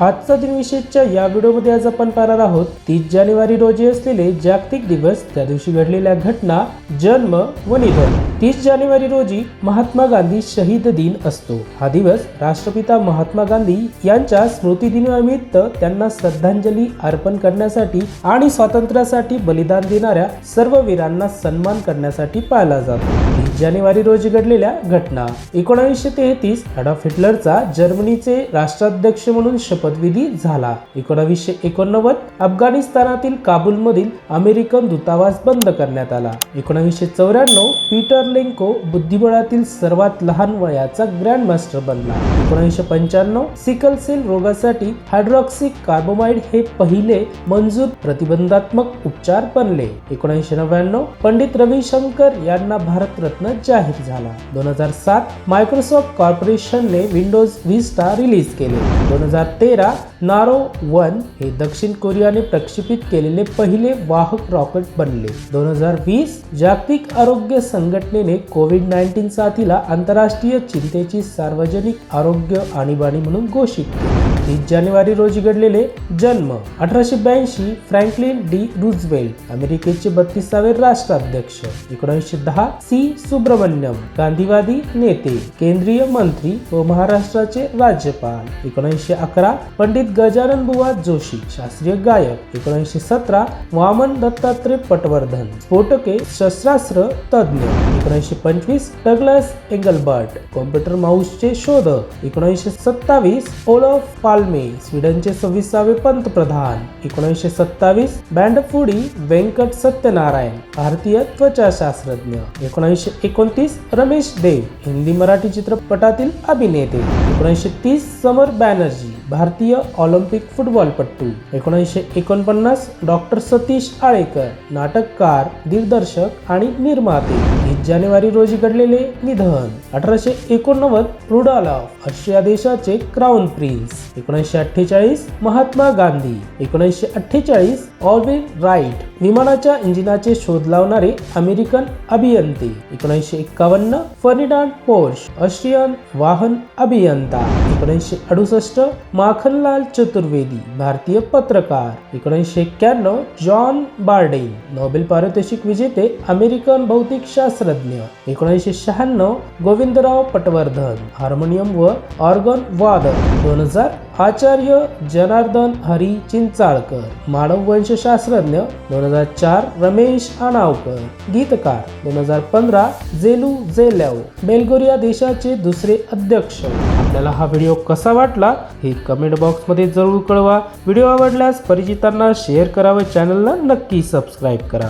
आजचा दिनविशेषच्या या व्हिडिओमध्ये आज आपण पाहणार आहोत तीस जानेवारी रोजी असलेले जागतिक दिवस त्या दिवशी घडलेल्या घटना जन्म व निधन. तीस जानेवारी रोजी महात्मा गांधी शहीद दिन असतो. हा दिवस राष्ट्रपिता महात्मा गांधी यांच्या स्मृतिदिनानिमित्त त्यांना श्रद्धांजली अर्पण करण्यासाठी आणि स्वातंत्र्यासाठी बलिदान देणाऱ्या सर्व वीरांना सन्मान करण्यासाठी पाळला जातो. तीस जानेवारी रोजी घडलेल्या घटना. एकोणीसशे तेहतीस अडॉफ हिटलरचा जर्मनीचे राष्ट्राध्यक्ष म्हणून शपथविधी झाला. एकोणावीसशे एकोणनव्वद अफगाणिस्तानातील काबूलमधील अमेरिकन दूतावास बंद करण्यात आला. एकोणावीसशे चौऱ्याण्णव पीटर लेंको बुद्धिबळातील सर्वात लहान वयाचा ग्रँड मास्टर बनला. एकोणीसशे पंच्याण्णव सिकल सेल रोगासाठी हायड्रॉक्सी कार्बोमाइड हे पहिले मंजूर प्रतिबंधात्मक उपचार बनले. एकोणीसशे नव्याण्णव पंडित रविशंकर यांना भारतरत्न जाहीर झाला. दोन हजार सात मायक्रोसॉफ्ट कॉर्पोरेशनने विंडोज विस्टा रिलीज केले. दोन हजार तेरा नारो वन हे दक्षिण कोरियाने प्रक्षेपित केलेले पहिले वाहक रॉकेट बनले. दोन हजार वीस जागतिक आरोग्य संघटने संघटनेने कोविड नाईन्टीन साथीला आंतरराष्ट्रीय चिंतेची सार्वजनिक आरोग्य आणीबाणी म्हणून घोषित. केली तीस जानेवारी रोजी घडलेले जन्म अठराशे ब्याऐंशी फ्रँकलिन डी रुझवेल्ट अमेरिकेचे बत्तीसावे राष्ट्राध्यक्ष एकोणीसशे दहा सी सुब्रमण्यम गांधीवादी नेते केंद्रीय मंत्री व महाराष्ट्राचे राज्यपाल एकोणीसशे अकरा पंडित गजानन बुवा जोशी शास्त्रीय गायक एकोणीसशे सतरा वामन दत्तात्रय पटवर्धन स्फोटके शस्त्रास्त्र तज्ञ एकोणीसशे पंचवीस डगलस एंगलबर्ट कॉम्प्युटर माऊसचे शोधक एकोणीसशे सत्तावीस ओलफ पाल्मे स्वीडनचे सव्वीसावे पंतप्रधान. एकोणीसशे सत्तावीस बँडफुडी व्यंकट सत्यनारायण भारतीय त्वचाशास्त्रज्ञ. एकोणीसशे एकोणतीस रमेश देव हिंदी मराठी चित्रपटातील अभिनेते. एकोणीसशे तीस समर बॅनर्जी भारतीय ऑलिम्पिक फुटबॉलपटू. एकोणीसशे एकोणपन्नास डॉक्टर सतीश आळेकर नाटककार दिग्दर्शक आणि निर्माते. जानेवारी रोजी घडलेले निधन. अठराशे एकोणनव्वद रुडालॉफ ऑस्ट्रिया देशाचे क्राऊन प्रिन्स एकोणीसशे अठ्ठेचाळीस महात्मा गांधी. एकोणीसशे अठ्ठेचाळीस ऑर्बिट राईट. विमानाच्या इंजिनाचे शोध लावणारे अमेरिकन अभियंते. एकोणीसशे एक्कावन्न फर्निडान पोर्श ऑस्ट्रियन वाहन अभियंता. एकोणीसशे अडुसष्ट माखनलाल चतुर्वेदी भारतीय पत्रकार. एकोणीसशे एक्क्याण्णव जॉन बार्डेन नोबेल पारितोषिक विजेते अमेरिकन भौतिक शास्त्रज्ञ एकोणीसशे शहाण्णव गोविंदराव पटवर्धन हार्मोनियम व ऑर्गन वादक. दोन हजार आचार्य जनार्दन हरी चिंचाळकर मानव वंशशास्त्रज्ञ दोन हजार चार रमेश आनावकर गीतकार दोन हजार पंधरा जेलू जेलॅव बेल्गोरिया देशाचे दुसरे अध्यक्ष. आपल्याला हा व्हिडिओ कसा वाटला हे कमेंट बॉक्समध्ये जरूर कळवा. व्हिडिओ आवडल्यास परिचितांना शेअर करा व चॅनलला नक्की सबस्क्राईब करा.